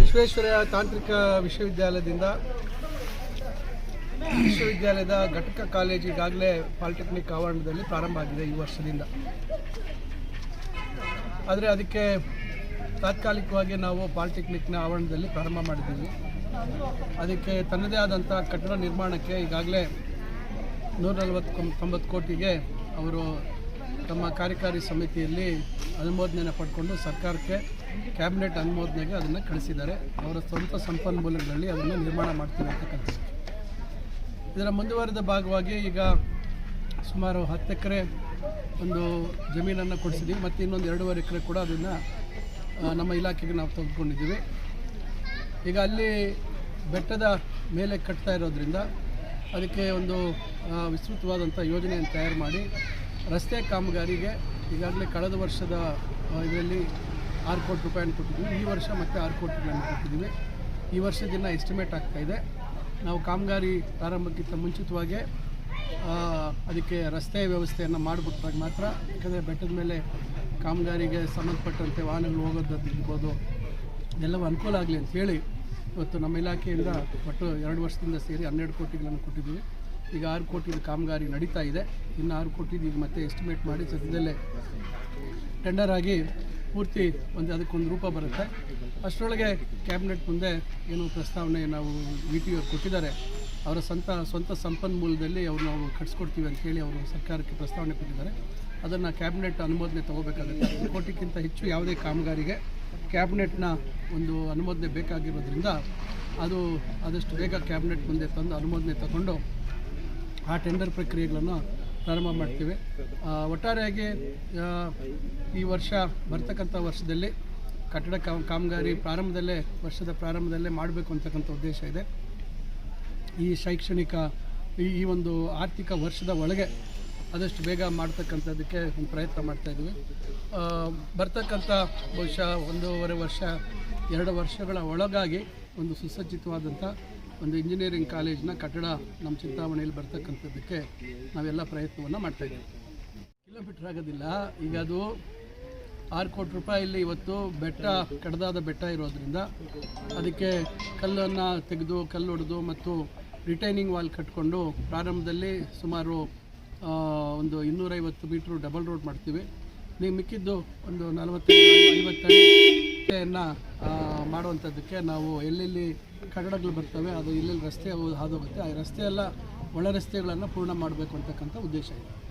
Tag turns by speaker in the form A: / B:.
A: ವಿಶ್ವೇಶ್ವರಯ್ಯ ತಾಂತ್ರಿಕ ವಿಶ್ವವಿದ್ಯಾಲಯದಿಂದ ವಿಶ್ವವಿದ್ಯಾಲಯದ ಘಟಕ ಕಾಲೇಜು ಈಗಾಗಲೇ ಪಾಲಿಟೆಕ್ನಿಕ್ ಆವರಣದಲ್ಲಿ ಪ್ರಾರಂಭ ಆಗಿದೆ ಈ ವರ್ಷದಿಂದ. ಆದರೆ ಅದಕ್ಕೆ ತಾತ್ಕಾಲಿಕವಾಗಿ ನಾವು ಪಾಲಿಟೆಕ್ನಿಕ್ನ ಆವರಣದಲ್ಲಿ ಪ್ರಾರಂಭ ಮಾಡಿದ್ದೀವಿ. ಅದಕ್ಕೆ ತನ್ನದೇ ಆದಂಥ ಕಟ್ಟಡ ನಿರ್ಮಾಣಕ್ಕೆ ಈಗಾಗಲೇ ನೂರ ನಲವತ್ತು ತೊಂಬತ್ತು ಕೋಟಿಗೆ ಅವರು ತಮ್ಮ ಕಾರ್ಯಕಾರಿ ಸಮಿತಿಯಲ್ಲಿ ಅನುಮೋದನೆಯನ್ನು ಪಡ್ಕೊಂಡು ಸರ್ಕಾರಕ್ಕೆ ಕ್ಯಾಬಿನೆಟ್ ಅನುಮೋದನೆಗೆ ಅದನ್ನು ಕಳಿಸಿದ್ದಾರೆ. ಅವರ ಸ್ವಂತ ಸಂಪನ್ಮೂಲಗಳಲ್ಲಿ ಅದನ್ನು ನಿರ್ಮಾಣ ಮಾಡ್ತೀವಿ ಅಂತಕ್ಕಂಥದ್ದು ಇದರ ಮುಂದುವರೆದ ಭಾಗವಾಗಿ ಈಗ ಸುಮಾರು ಹತ್ತು ಎಕರೆ ಒಂದು ಜಮೀನನ್ನು ಕೊಡಿಸಿದ್ದೀವಿ. ಮತ್ತು ಇನ್ನೊಂದು ಎರಡೂವರೆ ಎಕರೆ ಕೂಡ ಅದನ್ನು ನಮ್ಮ ಇಲಾಖೆಗೆ ನಾವು ತೆಗೆದುಕೊಂಡಿದ್ದೀವಿ. ಈಗ ಅಲ್ಲಿ ಬೆಟ್ಟದ ಮೇಲೆ ಕಟ್ತಾ ಇರೋದ್ರಿಂದ ಅದಕ್ಕೆ ಒಂದು ವಿಸ್ತೃತವಾದಂಥ ಯೋಜನೆಯನ್ನು ತಯಾರು ಮಾಡಿ ರಸ್ತೆ ಕಾಮಗಾರಿಗೆ ಈಗಾಗಲೇ ಕಳೆದ ವರ್ಷದ ಇದರಲ್ಲಿ ಆರು ಕೋಟಿ ರೂಪಾಯಿಯನ್ನು ಕೊಟ್ಟಿದ್ದೀವಿ ಈ ವರ್ಷ ಮತ್ತೆ ಆರು ರೂಪಾಯಿ ಕೊಟ್ಟಿದ್ದೀವಿ ಈ ವರ್ಷದಿಂದ ಎಸ್ಟಿಮೇಟ್ ಆಗ್ತಾಯಿದೆ ನಾವು ಕಾಮಗಾರಿ ಪ್ರಾರಂಭಕ್ಕಿಂತ ಮುಂಚಿತವಾಗೇ ಅದಕ್ಕೆ ರಸ್ತೆ ವ್ಯವಸ್ಥೆಯನ್ನು ಮಾಡಿಬಿಟ್ಟಾಗ ಮಾತ್ರ, ಯಾಕಂದರೆ ಬೆಟ್ಟದ ಮೇಲೆ ಕಾಮಗಾರಿಗೆ ಸಂಬಂಧಪಟ್ಟಂತೆ ವಾಹನಗಳು ಹೋಗೋದಿರ್ಬೋದು ಎಲ್ಲವೂ ಅನುಕೂಲ ಆಗಲಿ ಅಂತ ಹೇಳಿ ಇವತ್ತು ನಮ್ಮ ಇಲಾಖೆಯಿಂದ ಒಟ್ಟು ಎರಡು ವರ್ಷದಿಂದ ಸೇರಿ ಹನ್ನೆರಡು ಕೋಟಿಗಳನ್ನು ಕೊಟ್ಟಿದ್ದೀವಿ. ಈಗ ಆರು ಕೋಟಿದು ಕಾಮಗಾರಿ ನಡೀತಾ ಇದೆ. ಇನ್ನು ಆರು ಕೋಟಿದು ಈಗ ಮತ್ತೆ ಎಸ್ಟಿಮೇಟ್ ಮಾಡಿ ಸದ್ಯದಲ್ಲೇ ಟೆಂಡರ್ ಆಗಿ ಪೂರ್ತಿ ಒಂದು ಅದಕ್ಕೊಂದು ರೂಪ ಬರುತ್ತೆ. ಅಷ್ಟರೊಳಗೆ ಕ್ಯಾಬಿನೆಟ್ ಮುಂದೆ ಏನು ಪ್ರಸ್ತಾವನೆ ನಾವು ವಿ ಟಿ ಅವ್ರು ಕೊಟ್ಟಿದ್ದಾರೆ. ಅವರ ಸ್ವಂತ ಸ್ವಂತ ಸಂಪನ್ಮೂಲದಲ್ಲಿ ಅವ್ರು ನಾವು ಕಟ್ಸ್ಕೊಡ್ತೀವಿ ಅಂತ ಹೇಳಿ ಅವರು ಸರ್ಕಾರಕ್ಕೆ ಪ್ರಸ್ತಾವನೆ ಕೊಟ್ಟಿದ್ದಾರೆ. ಅದನ್ನು ಕ್ಯಾಬಿನೆಟ್ ಅನುಮೋದನೆ ತೊಗೋಬೇಕಾಗುತ್ತೆ. ಹತ್ತು ಕೋಟಿಗಿಂತ ಹೆಚ್ಚು ಯಾವುದೇ ಕಾಮಗಾರಿಗೆ ಕ್ಯಾಬಿನೆಟ್ನ ಒಂದು ಅನುಮೋದನೆ ಬೇಕಾಗಿರೋದ್ರಿಂದ ಅದು ಆದಷ್ಟು ಬೇಗ ಕ್ಯಾಬಿನೆಟ್ ಮುಂದೆ ತಂದು ಅನುಮೋದನೆ ತಗೊಂಡು ಆ ಟೆಂಡರ್ ಪ್ರಕ್ರಿಯೆಗಳನ್ನು ಪ್ರಾರಂಭ ಮಾಡ್ತೀವಿ. ಒಟ್ಟಾರೆಯಾಗಿ ಈ ವರ್ಷ ಬರ್ತಕ್ಕಂಥ ವರ್ಷದಲ್ಲಿ ಕಟ್ಟಡ ಕಾಮ್ ಕಾಮಗಾರಿ ಪ್ರಾರಂಭದಲ್ಲೇ ವರ್ಷದ ಪ್ರಾರಂಭದಲ್ಲೇ ಮಾಡಬೇಕು ಅಂತಕ್ಕಂಥ ಉದ್ದೇಶ ಇದೆ. ಈ ಶೈಕ್ಷಣಿಕ ಈ ಒಂದು ಆರ್ಥಿಕ ವರ್ಷದ ಒಳಗೆ ಆದಷ್ಟು ಬೇಗ ಮಾಡ್ತಕ್ಕಂಥದ್ದಕ್ಕೆ ಒಂದು ಪ್ರಯತ್ನ ಮಾಡ್ತಾ ಇದ್ದೀವಿ. ಆ, ಬರ್ತಕ್ಕಂಥ ಬಹುಶಃ ಒಂದೂವರೆ ವರ್ಷ ಎರಡು ವರ್ಷಗಳ ಒಳಗಾಗಿ ಒಂದು ಸುಸಜ್ಜಿತವಾದಂಥ ಒಂದು ಇಂಜಿನಿಯರಿಂಗ್ ಕಾಲೇಜಿನ ಕಟ್ಟಡ ನಮ್ಮ ಚಿಂತಾಮಣಿಯಲ್ಲಿ ಬರ್ತಕ್ಕಂಥದ್ದಕ್ಕೆ ನಾವೆಲ್ಲ ಪ್ರಯತ್ನವನ್ನು ಮಾಡ್ತಾ ಇದ್ದೀವಿ. ಕಿಲೋಮೀಟ್ರ್ ಆಗೋದಿಲ್ಲ. ಈಗ ಅದು ಆರು ಕೋಟಿ ರೂಪಾಯಲ್ಲಿ ಇವತ್ತು ಬೆಟ್ಟ, ಕಡದಾದ ಬೆಟ್ಟ ಇರೋದ್ರಿಂದ ಅದಕ್ಕೆ ಕಲ್ಲನ್ನು ತೆಗೆದು, ಕಲ್ಲು ಹೊಡೆದು ಮತ್ತು ರಿಟೈನಿಂಗ್ ವಾಲ್ ಕಟ್ಕೊಂಡು ಪ್ರಾರಂಭದಲ್ಲಿ ಸುಮಾರು ಒಂದು ಇನ್ನೂರೈವತ್ತು ಮೀಟ್ರು ಡಬಲ್ ರೋಡ್ ಮಾಡ್ತೀವಿ. ನೀವು ಮಿಕ್ಕಿದ್ದು ಒಂದು ನಲವತ್ತೈದು ಐವತ್ತಡಿಯನ್ನು ಮಾಡುವಂಥದ್ದಕ್ಕೆ ನಾವು ಎಲ್ಲೆಲ್ಲಿ ಕಟ್ಟಡಗಳು ಬರ್ತವೆ, ಅದು ಎಲ್ಲೆಲ್ಲಿ ರಸ್ತೆ ಹಾದು- ಹೋಗುತ್ತೆ, ಆ ರಸ್ತೆ ಎಲ್ಲ ಒಳ ರಸ್ತೆಗಳನ್ನು ಪೂರ್ಣ ಮಾಡಬೇಕು ಅಂತಕ್ಕಂಥ ಉದ್ದೇಶ ಇದೆ.